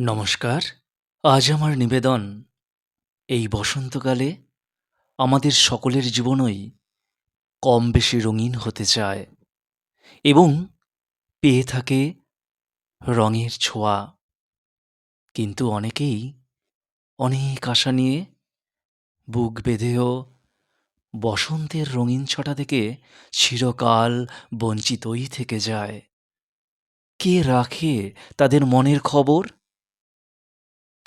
নমস্কার। আজ আমার নিবেদন, এই বসন্তকালে আমাদের সকলের জীবনই কম বেশি রঙিন হতে চায় এবং পেয়ে থাকে রঙের ছোঁয়া। কিন্তু অনেকেই অনেক আশা নিয়ে বুক বেঁধেও বসন্তের রঙিন ছটা থেকে চিরকাল বঞ্চিতই থেকে যায়। কে রাখে তাদের মনের খবর?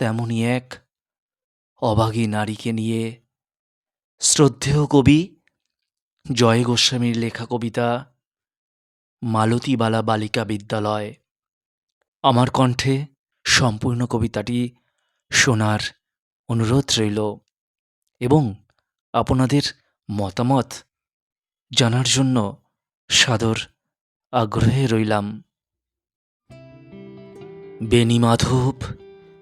তেমনই এক অভাগী নারীকে নিয়ে শ্রদ্ধেয় কবি জয় গোস্বামীর লেখা কবিতা মালতীবালা বালিকা বিদ্যালয়। আমার কণ্ঠে সম্পূর্ণ কবিতাটি শোনার অনুরোধ রইল এবং আপনাদের মতামত জানার জন্য সাদর আগ্রহে রইলাম। বেণী মাধব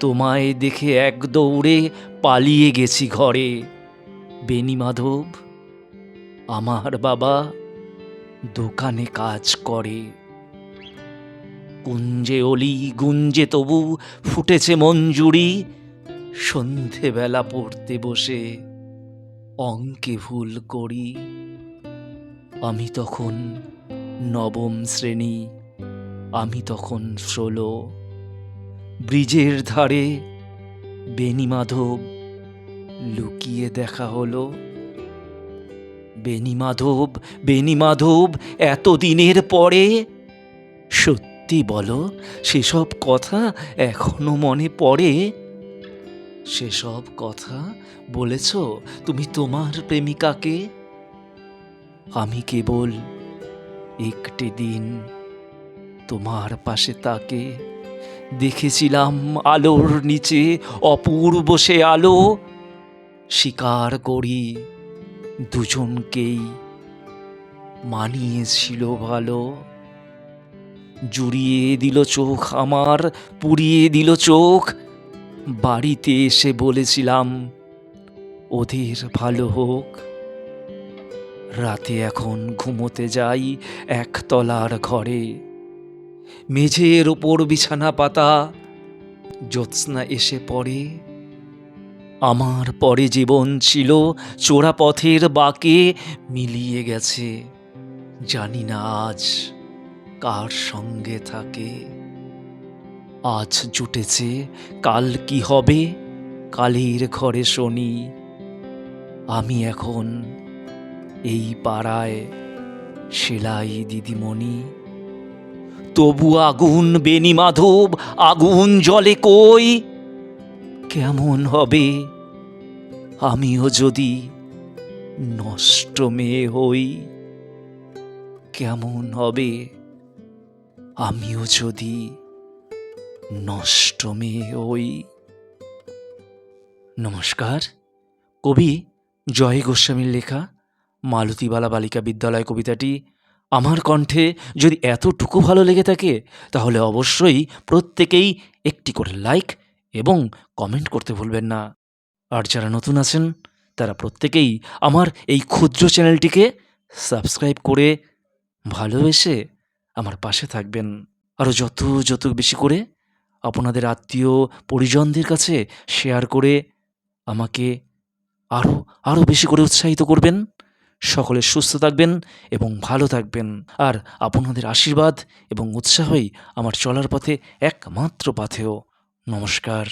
তোমায় দেখে এক দৌড়ে পালিয়ে গেছি ঘরে। বেণী মাধব, আমার বাবা দোকানে কাজ করে। কুঞ্জে অলি, গুঞ্জে তবু ফুটেছে মঞ্জুরি, সন্ধেবেলা পড়তে বসে অঙ্কে ভুল করি। আমি তখন নবম শ্রেণি, আমি তখন ষোলো। ব্রিজের ধারে বেণী মাধব লুকিয়ে দেখা হলো। বেণী মাধব বেণী মাধব, এতদিনের পরে? সত্যি বলো, সেসব কথা এখনও মনে পড়ে? সেসব কথা বলেছ তুমি তোমার প্রেমিকাকে? আমি কেবল একটি দিন তোমার পাশে তাকে দেখেছিলাম আলোর নিচে অপূর্ব সে আলো। স্বীকার করি দুজনকেই, মানিয়েছিল ভালো। জুড়িয়ে দিল চোখ আমার, পুড়িয়ে দিল চোখ। বাড়িতে এসে বলেছিলাম, ওদের ভালো হোক। রাতে এখন ঘুমোতে যাই একতলার ঘরে। মেঝের ওপর বিছানা পাতা, জ্যোৎস্না এসে পড়ে। আমার পরে জীবন ছিল চোরা পথের বাঁকে মিলিয়ে গেছে। জানি না আজ কার সঙ্গে থাকে। আজ জুটেছে, কাল কি হবে? কালের ঘরে শনি। আমি এখন এই পাড়ায়, সেলাই দিদিমণি। তবু আগুন বেনি মাধব, আগুন জলে কই? কেমন হবে? আমিও যদি নষ্ট মেয়ে হই, কেমন হবে? আমিও যদি নষ্ট মেয়ে হই। নমস্কার। কবি জয় গোস্বামীর লেখা, মালতীবালা বালিকা বিদ্যালয় কবিতাটি আমার কণ্ঠে যদি এতটুকু ভালো লেগে থাকে, তাহলে অবশ্যই প্রত্যেকেই একটি করে লাইক এবং কমেন্ট করতে ভুলবেন না। আর যারা নতুন আছেন, তারা প্রত্যেকেই আমার এই ক্ষুদ্র চ্যানেলটিকে সাবস্ক্রাইব করে ভালোবেসে আমার পাশে থাকবেন। আরও যত যত বেশি করে আপনাদের আত্মীয় পরিজনদের কাছে শেয়ার করে আমাকে আরও আরও বেশি করে উৎসাহিত করবেন সকলে সুস্থ থাকবেন এবং ভালো থাকবেন। আর আপনাদের আশীর্বাদ এবং উৎসাহই আমার চলার পথে একমাত্র পাথেয়। নমস্কার।